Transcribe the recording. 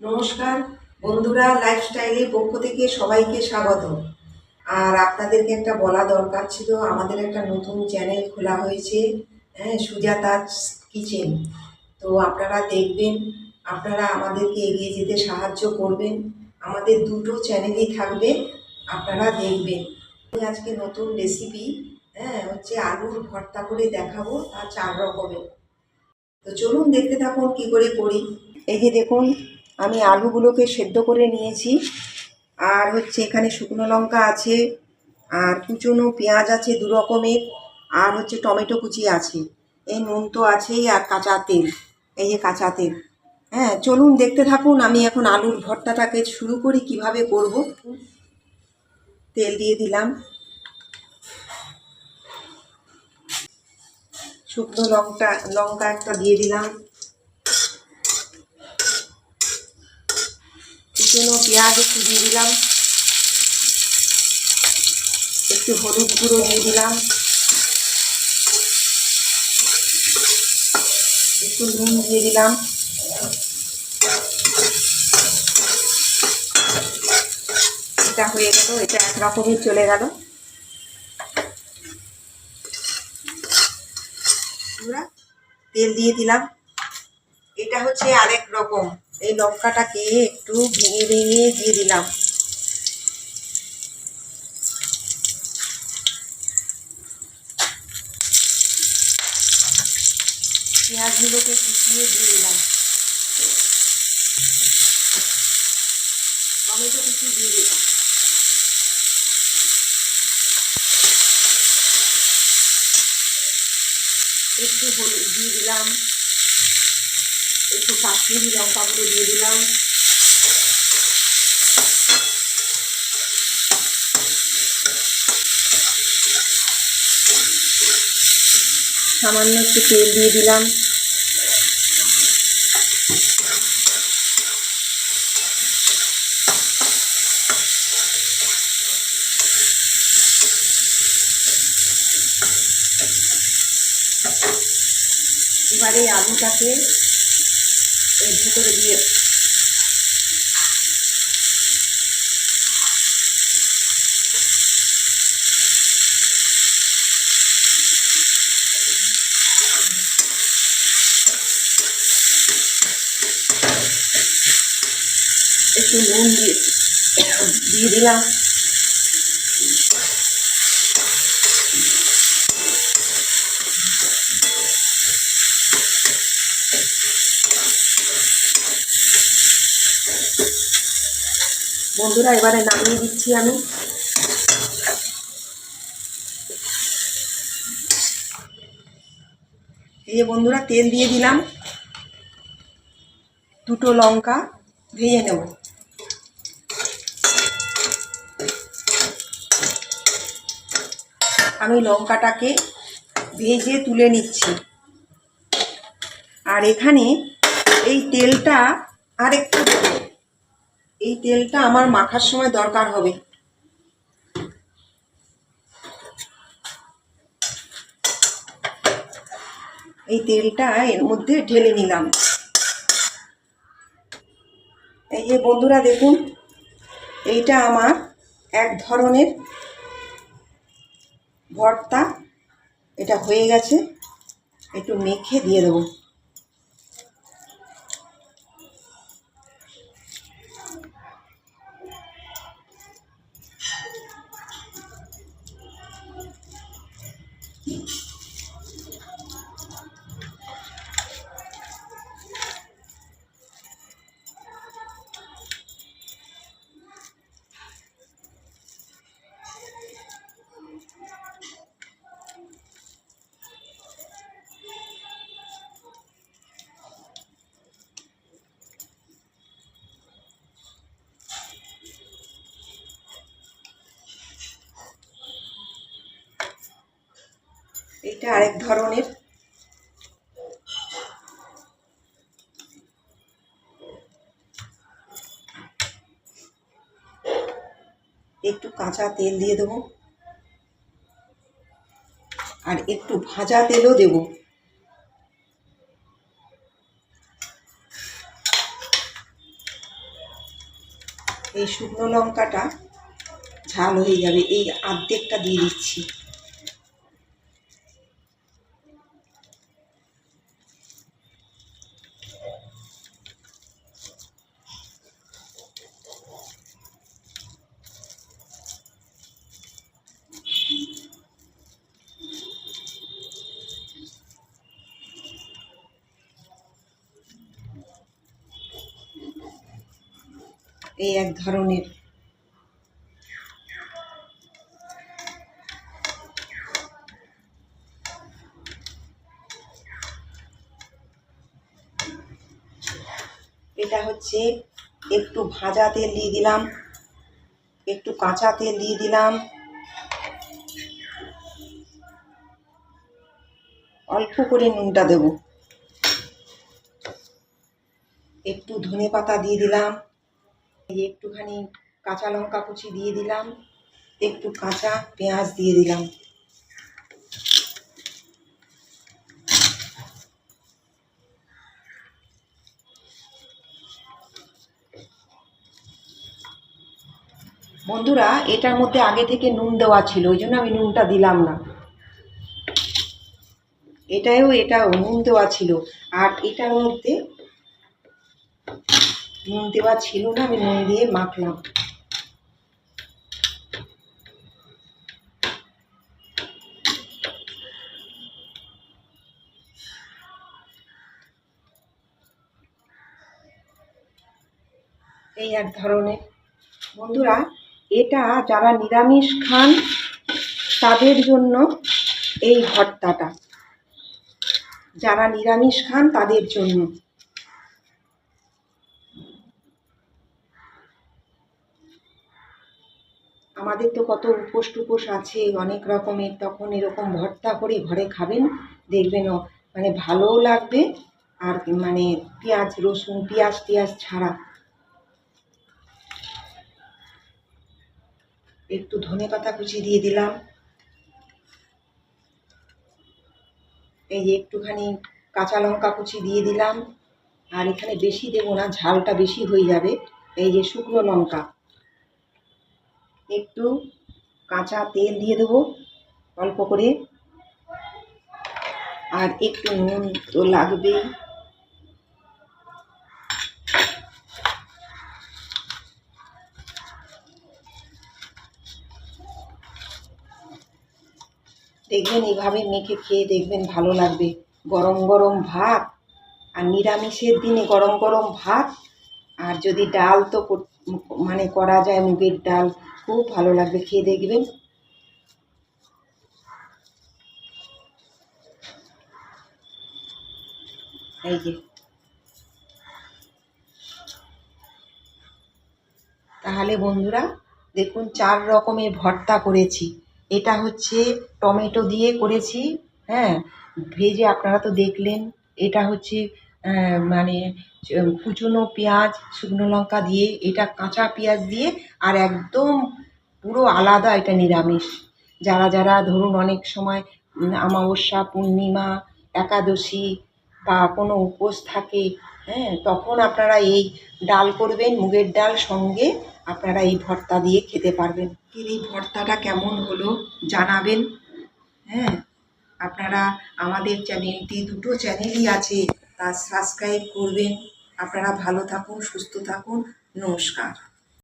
নমস্কার। বন্ধুরা লাইফস্টাইলের পক্ষ থেকে সবাইকে স্বাগত। আর আপনাদেরকে একটা বলা দরকার ছিল, আমাদের একটা নতুন চ্যানেল খোলা হয়েছে হ্যাঁ সুজাতাজ কিচেন। তো আপনারা দেখবেন, আপনারা আমাদেরকে এগিয়ে যেতে সাহায্য করবেন। আমাদের দুটো চ্যানেলই থাকবে, আপনারা দেখবেন। আমি আজকে নতুন রেসিপি হ্যাঁ হচ্ছে আলুর ভর্তা করে দেখাবো, তা চার রকমের। তো চলুন দেখতে থাকুন, কি করে করি। এই যে দেখুন আমি আলুগুলোকে সেদ্ধ করে নিয়েছি। আর হচ্ছে এখানে শুকনো লঙ্কা আছে, আর কুচনো পেঁয়াজ আছে দু রকমের, আর হচ্ছে টমেটো কুচি আছে। এই নুন তো আছেই, আর কাঁচা তেল, এই যে কাঁচা তেল। হ্যাঁ চলুন দেখতে থাকুন, আমি এখন আলুর ভর্তাটাকে শুরু করি, কীভাবে করব। তেল দিয়ে দিলাম। শুকনো লঙ্কা লঙ্কা একটা দিয়ে দিলাম। কুচনো পেঁয়াজ একটু দিয়ে দিলাম। একটু হলুদ গুঁড়ো দিয়ে দিলাম। একটু নুন দিয়ে দিলাম। এটা হয়ে গেল, এটা একরকমই চলে গেল। তেল দিয়ে দিলাম। এটা হচ্ছে আরেক রকম। এই লঙ্কাটাকে একটু ভেঙে ভেঙে দিয়ে দিলাম। পেঁয়াজগুলোকে কুচিয়ে দিয়ে দিলাম। টমেটো কুচি দিয়ে দিলাম। একটু হলুদ দিয়ে দিলাম। একটু কাশ্মীরি লঙ্কা গুঁড়ো দিয়ে দিলাম। সামান্য একটু তেল দিয়ে দিলাম। এবারে আলুটাকে এর ভিতরে দিয়ে একটু নুন দিয়ে দিয়ে দিলাম বন্ধুরা, এবারে নামিয়ে দিচ্ছি আমি। এই যে বন্ধুরা, তেল দিয়ে দিলাম দুটো লঙ্কা, ভেজে নেব। আমি লঙ্কাটাকে ভেজে তুলে নিচ্ছি। আর এখানে এই তেলটা আর একটু এই তেলটা আমার মাখার সময় দরকার হবে। এই তেলটা এর মধ্যে ঢেলে নিলাম। এই যে বন্ধুরা দেখুন, এইটা আমার এক ধরনের ভর্তা। এটা হয়ে গেছে, একটু মেখে দিয়ে দেবো। এটা আরেক ধরনের। একটু কাঁচা তেল দিয়ে দেবো। আর একটু ভাজা তেলও দেবো। এই শুকনো লঙ্কাটা ঝাল হয়ে যাবে। এই আর্ধেকটা দিয়ে দিচ্ছি। এই এক ধরনের। এটা হচ্ছে একটু ভাজা তেল দিয়ে দিলাম, একটু কাঁচা তেল দিয়ে দিলাম। অল্প করে নুনটা দেব। একটু ধনে পাতা দিয়ে দিলাম। একটুখানি কাঁচা লঙ্কা কুচি দিয়ে দিলাম, একটু কাঁচা পেঁয়াজ দিয়ে দিলাম। বন্ধুরা, এটার মধ্যে আগে থেকে নুন দেওয়া ছিল, ওই জন্য আমি নুনটা দিলাম না। এটাও এটাও নুন দেওয়া ছিল। আর এটার মধ্যে নুন দেওয়া ছিল না, আমি নুন দিয়ে মাখলাম। এই এক ধরনের। বন্ধুরা, এটা যারা নিরামিষ খান, তাদের জন্য এই ভর্তাটা। যারা নিরামিষ খান, তাদের জন্য। আমাদের তো কত উপোস টুপোস আছে, অনেক রকমের। তখন এরকম ভর্তা করে ঘরে খাবেন, দেখবেন মানে ভালোও লাগবে আর মানে পেঁয়াজ, রসুন, পেঁয়াজ টিয়াজ ছাড়া। একটু ধনে পাতা কুচি দিয়ে দিলাম। এই যে একটুখানি কাঁচা লঙ্কা কুচি দিয়ে দিলাম। আর এখানে বেশি দেবো না, ঝালটা বেশি হয়ে যাবে। এই যে শুকনো লঙ্কা। একটু কাঁচা তেল দিয়ে দেবো, অল্প করে। আর একটু নুন তো লাগবেই। দেখবেন এইভাবে মেখে খেয়ে দেখবেন ভালো লাগবে। গরম গরম ভাত আর নিরামিষের দিনে গরম গরম ভাত। আর যদি ডাল তো মানে করা যায়, মুগের ডাল খুব ভালো লাগবে, খেয়ে দেখবেন। এই যে। তাহলে বন্ধুরা, দেখুন চার রকমের ভর্তা করেছি। এটা হচ্ছে টমেটো দিয়ে করেছি হ্যাঁ। ভেজে আপনারা তো দেখলেন, এটা হচ্ছে মানে কুচনো পেঁয়াজ শুকনো লঙ্কা দিয়ে এটা কাঁচা পেঁয়াজ দিয়ে আর একদম পুরো আলাদা এটা নিরামিষ। যারা যারা ধরুন অনেক সময় উম, অমাবস্যা পূর্ণিমা একাদশী বা কোনো উপোস থাকে হ্যাঁ তখন আপনারা এই ডাল করবেন মুগের ডাল সঙ্গে আপনারা এই ভর্তা দিয়ে খেতে পারবেন। এই ভর্তাটা কেমন হলো জানাবেন হ্যাঁ? আপনারা আমাদের চ্যানেলটি দুটো চ্যানেলই আছে তা সাবস্ক্রাইব করবেন। আপনারা ভালো থাকুন সুস্থ থাকুন। নমস্কার।